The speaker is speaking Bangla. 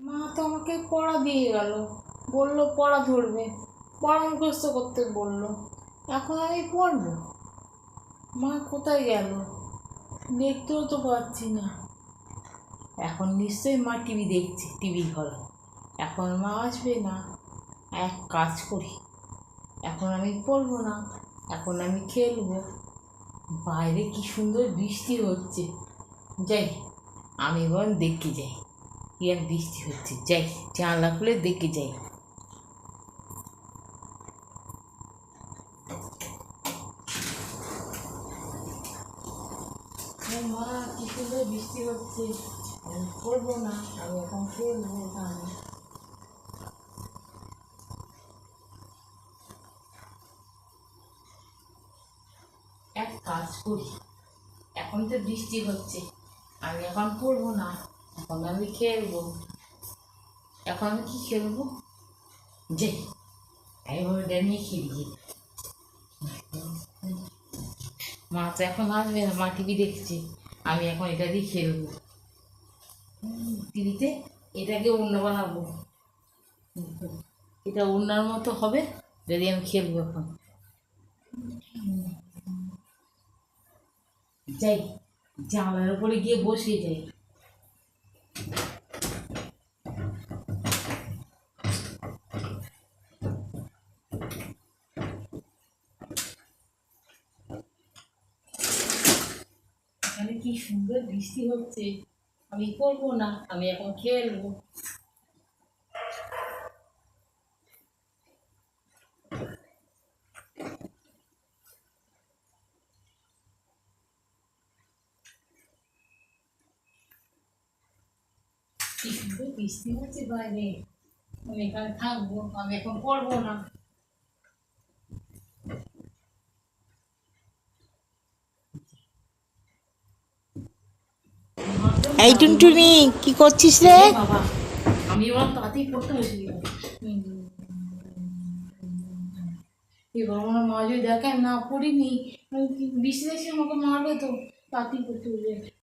মা তো আমাকে পড়া দিয়ে গেল। বলল, পড়া ধরবে। পড়া মুখস্থ করতে বলল, এখন আমি পড়ব? মা কোথায় গেল? দেখতেও তো পাচ্ছি না। এখন নিশ্চয়ই মা টিভি দেখছে, টিভি ঘর। এখন মা আসবে না। এক কাজ করি। এখন আমি পড়ব না, এখন আমি খেলব। বাইরে কি সুন্দর বৃষ্টি হচ্ছে। যাই, আমি এবার দেখে যাই। আর বৃষ্টি হচ্ছে। যাই, জানলা খুলে দেখে যাই। বৃষ্টি হচ্ছে। আমি না, আমি এখন ওখানে এক কাজ করি। এখন তো বৃষ্টি হচ্ছে, আমি এখন পড়ব না। এখন আমি খেলব। এখন আমি কি খেলব? যে আমি এইভাবে নিয়ে খেলি মা তো এখন আসবে না, মা টিভি দেখছে। আমি এখন এটা দিয়ে খেলব। টিভিতে এটাকে অন্য বানাবো। এটা অন্যার মতো হবে যদি আমি খেলব এখন। যাই, জানলার উপরে গিয়ে বসে যাই। এখানে কি সুন্দর বৃষ্টি হচ্ছে? আমি করব না, আমি এখন খেলব। বৃষ্টি হচ্ছে বাইরে। আমি এখানে থাকব, আমি এখন করব না। এই টুনটুনি, কি করছিস রে? আমি ওরা তাতেই পড়তে বসে গেলাম এ বাবা আমার মা যদি দেখেন, না পড়িনি বৃষ্টি দেখছি আমাকে মারবে তো, তাতেই পড়তে বসে